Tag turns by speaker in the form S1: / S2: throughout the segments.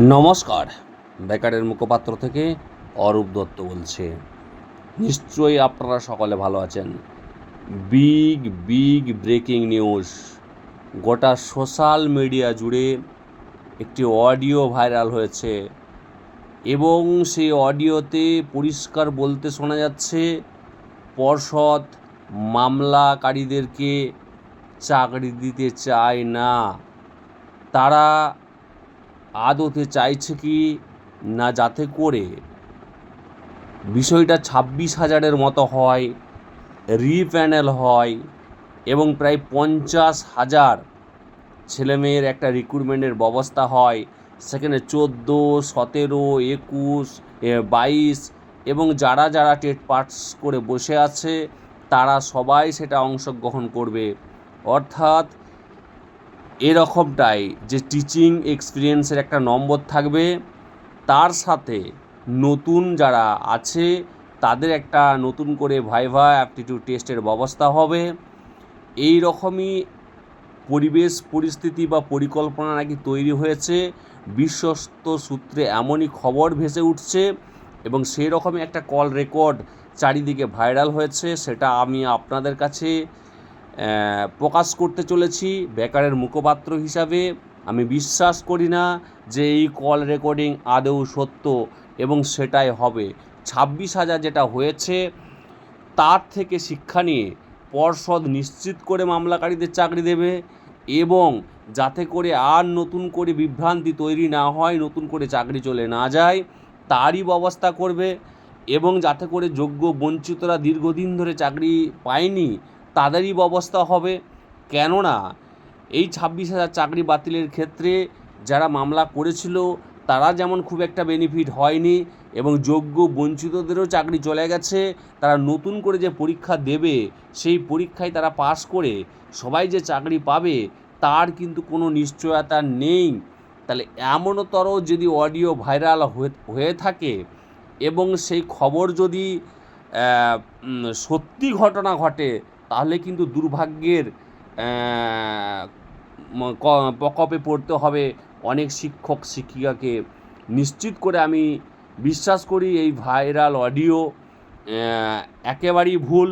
S1: নমস্কার। বেকারের মুখপাত্র থেকে অরূপ দত্ত বলছে। নিশ্চয়ই আপনারা সকলে ভালো আছেন। Big big breaking news. গোটা সোশ্যাল মিডিয়া জুড়ে একটি অডিও ভাইরাল হয়েছে এবং সেই অডিওতে পরিষ্কার বলতে শোনা যাচ্ছে, পর্ষদ মামলাকারীদেরকে চাকরি দিতে চায় না। তারা আদতে চাইছে কি না যাতে করে বিষয়টা ছাব্বিশ হাজারের মতো হয়, রিপ্যানেল হয় এবং প্রায় পঞ্চাশ হাজার ছেলেমেয়ের একটা রিক্রুটমেন্টের ব্যবস্থা হয়। সেখানে চোদ্দ, সতেরো, একুশ বাইশ এবং যারা যারা টেট পাস করে বসে আছে, তারা সবাই সেটা অংশগ্রহণ করবে। অর্থাৎ এরকমটাই যে টিচিং এক্সপিরিয়েন্সের একটা নম্বর থাকবে। তার সাথে নতুন যারা আছে, তাদের একটা নতুন করে ভাইভা অ্যাপটিটিউড টেস্টের ব্যবস্থা হবে। এই রকমই পরিবেশ, পরিস্থিতি বা পরিকল্পনা নাকি তৈরি হয়েছে। বিশ্বস্ত সূত্রে এমনই খবর ভেসে উঠছে এবং সেই রকমই একটা কল রেকর্ড চারিদিকে ভাইরাল হয়েছে, সেটা আমি আপনাদের কাছে প্রকাশ করতে চলেছি বেকারের মুখপাত্র হিসাবে। আমি বিশ্বাস করি না যে এই কল রেকর্ডিং আদৌ সত্য এবং সেটাই হবে। ছাব্বিশ হাজার যেটা হয়েছে, তার থেকে শিক্ষা নিয়ে পর্ষদ নিশ্চিত করে মামলাকারীদের চাকরি দেবে এবং যাতে করে আর নতুন করে বিভ্রান্তি তৈরি না হয়, নতুন করে চাকরি চলে না যায়, তারই ব্যবস্থা করবে এবং যাতে করে যোগ্য বঞ্চিতরা দীর্ঘদিন ধরে চাকরি পায়নি তাদেরই ব্যবস্থা হবে। কেননা এই ছাব্বিশ হাজার চাকরি বাতিলের ক্ষেত্রে যারা মামলা করেছিল, তারা যেমন খুব একটা বেনিফিট হয়নি এবং যোগ্য বঞ্চিতদেরও চাকরি চলে গেছে, তারা নতুন করে যে পরীক্ষা দেবে, সেই পরীক্ষায় তারা পাশ করে সবাই যে চাকরি পাবে, তার কিন্তু কোনো নিশ্চয়তা নেই। তাহলে এমনতর যদি অডিও ভাইরাল হয়ে- হয়ে থাকে এবং সেই খবর যদি সত্যি ঘটনা ঘটে তাহলে কিন্তু দুর্ভাগ্যের প্রকোপে পড়তে হবে অনেক শিক্ষক শিক্ষিকাকে। নিশ্চিত করে আমি বিশ্বাস করি এই ভাইরাল অডিও একেবারেই ভুল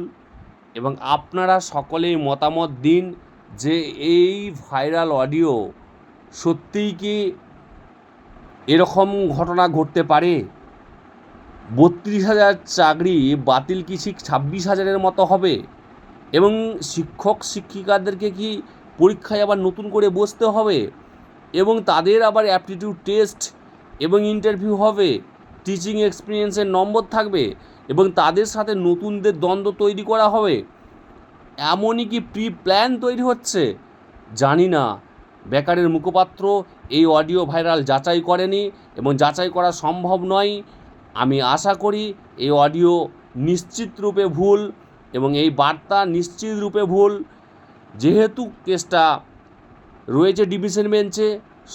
S1: এবং আপনারা সকলেই মতামত দিন যে এই ভাইরাল অডিও সত্যিই কি এরকম ঘটনা ঘটতে পারে? বত্রিশ হাজার চাকরি বাতিল কি ঠিক ছাব্বিশ হাজারের মতো হবে? এবং শিক্ষক, শিক্ষিকাদেরকে কি পরীক্ষায় আবার নতুন করে বসতে হবে? এবং তাদের আবার অ্যাপটিটিউড টেস্ট এবং ইন্টারভিউ হবে টিচিং এক্সপিরিয়েন্সের নম্বর থাকবে, এবং তাদের সাথে নতুনদের দ্বন্দ্ব তৈরি করা হবে। এমনই কি প্রি প্ল্যান তৈরি হচ্ছে? জানি না। বেকারের মুখপাত্র এই অডিও ভাইরাল যাচাই করেনি এবং যাচাই করা সম্ভব নয়। আমি আশা করি এই অডিও নিশ্চিত রূপে ভুল। এবং এই বার্তা নিশ্চিত রূপে ভুল। যেহেতু কেসটা রয়েছে ডিভিশন বেঞ্চে,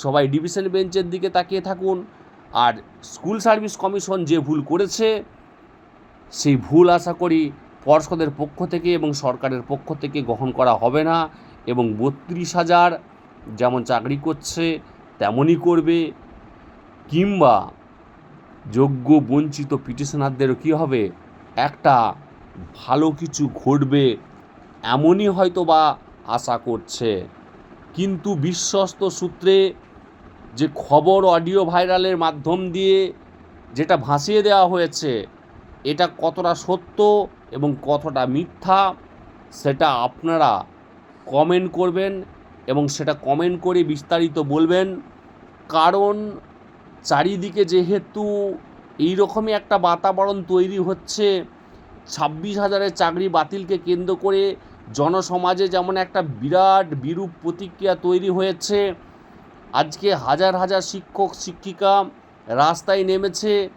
S1: সবাই ডিভিশন বেঞ্চের দিকে তাকিয়ে থাকুন। আর স্কুল সার্ভিস কমিশন যে ভুল করেছে, সেই ভুল আশা করি পর্ষদের পক্ষ থেকে এবং সরকারের পক্ষ থেকে গ্রহণ করা হবে না এবং বত্রিশ হাজার যেমন চাকরি করছে, তেমনই করবে। কিংবা যোগ্য বঞ্চিত পিটিশনারদেরও কী হবে? একটা ভালো কিছু ঘটবে এমনই হয়তো বা আশা করছে। কিন্তু বিশ্বস্ত সূত্রে যে খবর অডিও ভাইরালের মাধ্যম দিয়ে যেটা ভাসিয়ে দেওয়া হয়েছে, এটা কতটা সত্য এবং কতটা মিথ্যা, সেটা আপনারা কমেন্ট করবেন এবং সেটা কমেন্ট করে বিস্তারিত বলবেন। কারণ চারিদিকে যেহেতু এই রকমই একটা বাতাবরণ তৈরি হচ্ছে ছাব্বিশ হাজারের চাকরি বাতিলকে কেন্দ্র করে জনসমাজে যেমন একটা বিরাট বিরূপ প্রতিক্রিয়া তৈরি হয়েছে, আজকে হাজার হাজার শিক্ষক, শিক্ষিকা রাস্তায় নেমেছে।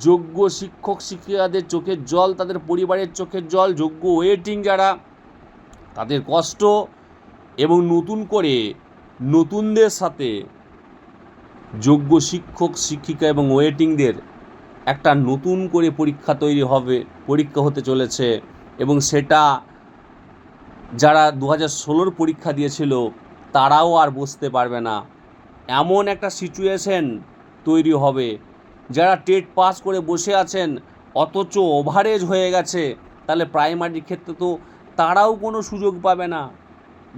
S1: যোগ্য শিক্ষক, শিক্ষিকাদের চোখের জল, তাদের পরিবারের চোখের জল, যোগ্য ওয়েটিং যারা, তাদের কষ্ট এবং নতুন করে নতুনদের সাথে যোগ্য শিক্ষক, শিক্ষিকা এবং ওয়েটিংদের একটা নতুন করে পরীক্ষা তৈরি হবে, পরীক্ষা হতে চলেছে এবং সেটা যারা দু হাজার ষোলোর পরীক্ষা দিয়েছিল, তারাও আর বসতে পারবে না। এমন একটা সিচুয়েশন তৈরি হবে, যারা টেট পাস করে বসে আছেন, অথচ ওভারেজ হয়ে গেছে, তাহলে প্রাইমারির ক্ষেত্রে তো তারাও কোনো সুযোগ পাবে না।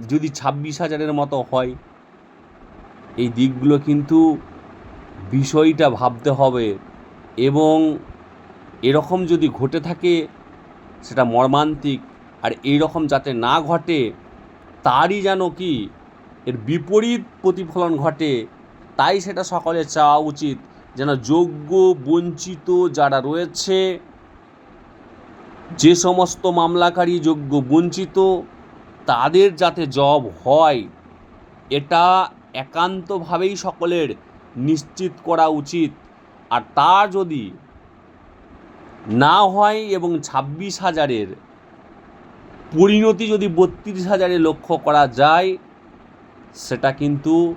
S1: যদি ছাব্বিশ হাজারের মতো হয়, এই দিকগুলো কিন্তু বিষয়টা ভাবতে হবে। এবং এরকম যদি ঘটে থাকে, সেটা মর্মান্তিক। আর এই রকম যাতে না ঘটে, তারই যেন কি এর বিপরীত প্রতিফলন ঘটে, তাই সেটা সকলের চাওয়া উচিত যেন যোগ্য, বঞ্চিত যারা রয়েছে, যে সমস্ত মামলাকারী যোগ্য, বঞ্চিত, তাদের যাতে জব হয়, এটা একান্তভাবেই সকলের নিশ্চিত করা উচিত। আর তা যদি না হয় এবং ছাব্বিশ হাজারের পরিণতি যদি বত্রিশ হাজারে লক্ষ্য করা যায়, সেটা কিন্তু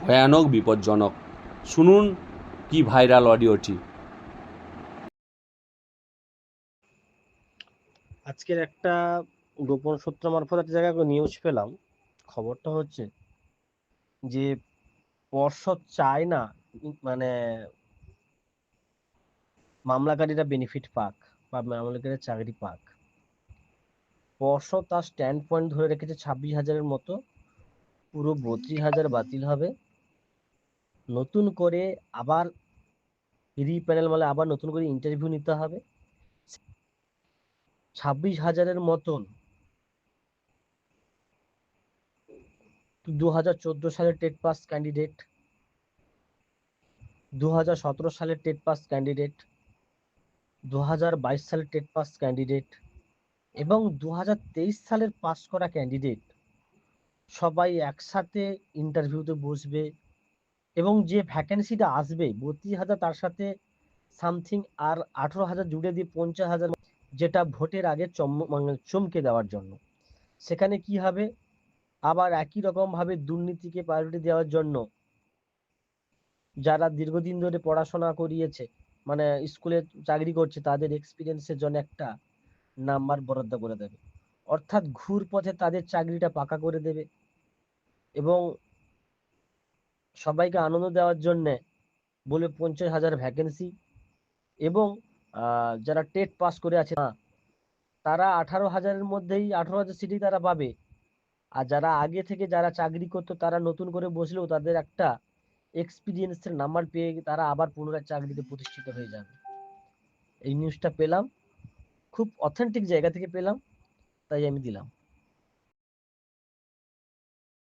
S1: ভয়ানক, বিপজ্জনক। শুনুন কি ভাইরাল অডিওটি।
S2: আজকের একটা গোপন সূত্র মারফত একটা জায়গায় নিউজ পেলাম। খবরটা হচ্ছে যে, পর্ষদ চায় না মানে মামলাকারীরা বেনিফিট পাক বা মামলাকারীরা চাকরি পাক। পর্ষদ তার স্ট্যান্ড পয়েন্ট ধরে রেখেছে ছাব্বিশ হাজারের মতো, পুরো বত্রিশ হাজার বাতিল হবে। নতুন করে আবার রিপ্যানেল মানে আবার নতুন করে ইন্টারভিউ নিতে হবে। ছাব্বিশ হাজারের মতন দু হাজার চোদ্দ সালের টেট পাস ক্যান্ডিডেট দু হাজার সতেরো সালের টেট পাস ক্যান্ডিডেট দু হাজার বাইশ সালের টেট পাস ক্যান্ডিডেট এবং দু হাজার তেইশ সালের পাস করা ক্যান্ডিডেট। সবাই একসাথে ইন্টারভিউতে বসবে এবং যে ভ্যাকেন্সিটা আসবে বত্রিশ হাজার, তার সাথে সামথিং আর আঠেরো হাজার জুড়ে দিয়ে পঞ্চাশ হাজার যেটা ভোটের আগে মানে চমকে দেওয়ার জন্য। সেখানে কি হবে? আবার একই রকমভাবে দুর্নীতিকে প্রায়োরিটি দেওয়ার জন্য যারা দীর্ঘদিন ধরে পড়াশোনা করিয়েছে মানে স্কুলে চাকরি করছে, তাদের এক্সপিরিয়েন্সের জন্য একটা নাম্বার বরাদ্দ করে দেবে। অর্থাৎ ঘুর পথে তাদের চাকরিটা পাকা করে দেবে। এবং সবাইকে আনন্দ দেওয়ার জন্য বলে পঞ্চাশ হাজার ভ্যাকেন্সি এবং যারা টেট পাস করে আছে না তারা আঠারো হাজারের মধ্যেই আঠারো হাজার সিটি তারা পাবে। আর যারা আগে থেকে যারা চাকরি করতো, তারা নতুন করে বসলেও তাদের একটা এক্সপিরিয়েন্সের নাম্বার পেয়ে তারা আবার পুনরায় চাকরিতে প্রতিষ্ঠিত হয়ে যাবে। এই নিউজটা পেলাম। খুব অথেন্টিক জায়গা থেকে পেলাম, তাই আমি দিলাম।